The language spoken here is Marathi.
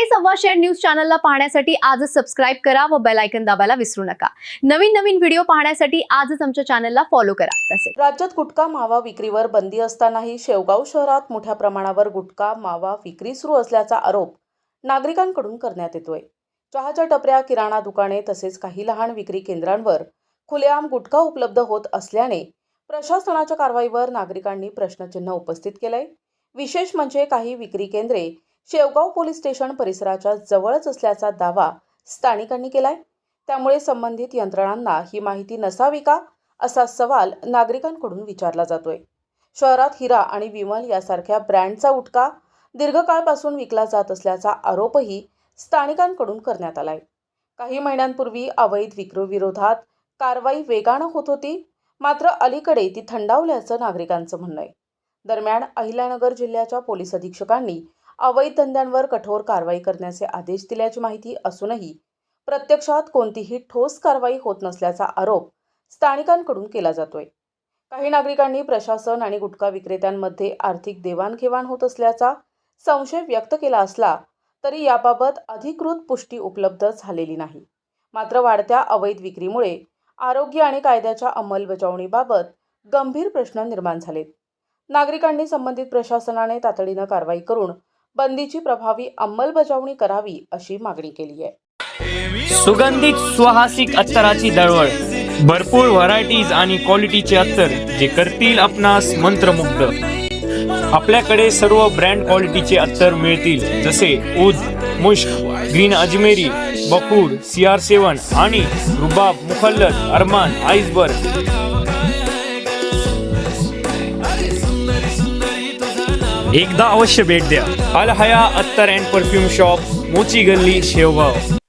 हे सव्वा शेअर न्यूज चॅनलला पाहण्यासाठी आजच सबस्क्राईब करा व बेल आयकन दाबायला विसरू नका. नवीन नवीन व्हिडिओ पाहण्यासाठी आजच आमच्या चॅनलला फॉलो करा. तसेच राज्यात गुटखा मावा विक्रीवर बंदी असतानाही शेवगाव शहरात मोठ्या प्रमाणावर गुटखा मावा विक्री सुरू असल्याचा आरोप नागरिकांकडून करण्यात येतोय. चहाच्या टपऱ्या किराणा दुकाने तसेच काही लहान विक्री केंद्रांवर खुलेआम गुटखा उपलब्ध होत असल्याने प्रशासनाच्या कारवाईवर नागरिकांनी प्रश्नचिन्ह उपस्थित केलंय. विशेष म्हणजे काही विक्री केंद्रे शेवगाव पोलीस स्टेशन परिसराच्या जवळच असल्याचा दावा स्थानिकांनी केलाय. त्यामुळे संबंधित यंत्रणांना ही माहिती नसावी का? असा सवाल नागरिकांकडून विचारला जातोय. शहरात हिरा आणि विमल यासारख्या ब्रँडचा उटका दीर्घकाळपासून विकला जात असल्याचा आरोपही स्थानिकांकडून करण्यात आलाय. काही महिन्यांपूर्वी अवैध विक्रीविरोधात कारवाई वेगानं होत होती मात्र अलीकडे ती थंडावल्याचं नागरिकांचं म्हणणं आहे. दरम्यान अहिल्यानगर जिल्ह्याच्या पोलीस अधीक्षकांनी अवैध धंद्यांवर कठोर कारवाई करण्याचे आदेश दिल्याची माहिती असूनही प्रत्यक्षात कोणतीही ठोस कारवाई होत नसल्याचा आरोप स्थानिकांकडून केला जातोय. काही नागरिकांनी प्रशासन आणि गुटखा विक्रेत्यांमध्ये आर्थिक देवाणघेवाण होत असल्याचा संशय व्यक्त केला असला तरी याबाबत अधिकृत पुष्टी उपलब्ध झालेली नाही. मात्र वाढत्या अवैध विक्रीमुळे आरोग्य आणि कायद्याच्या अंमलबजावणीबाबत गंभीर प्रश्न निर्माण झालेत. नागरिकांनी संबंधित प्रशासनाने तातडीनं कारवाई करून बंदीची प्रभावी अंमलबजावणी करावी अशी मागणी केली आहे. सुगंधित सुहासिक अत्तराची दळवळ भरपूर व्हरायटीज आणि क्वालिटीचे अत्तर जे करतील आपणास मंत्रमुग्ध. आपल्याकडे सर्व ब्रँड क्वालिटीचे अत्तर मिळतील जसे उद मुश्क ग्रीन अजमेरी बकूड सी आर सेवन आणि रुबाब मुखल्लत अरमान आईसबर्ग. एकदा अवश्य भेट द्या. अल हया अत्तर अँड परफ्यूम शॉप मोची गल्ली शेवगाव.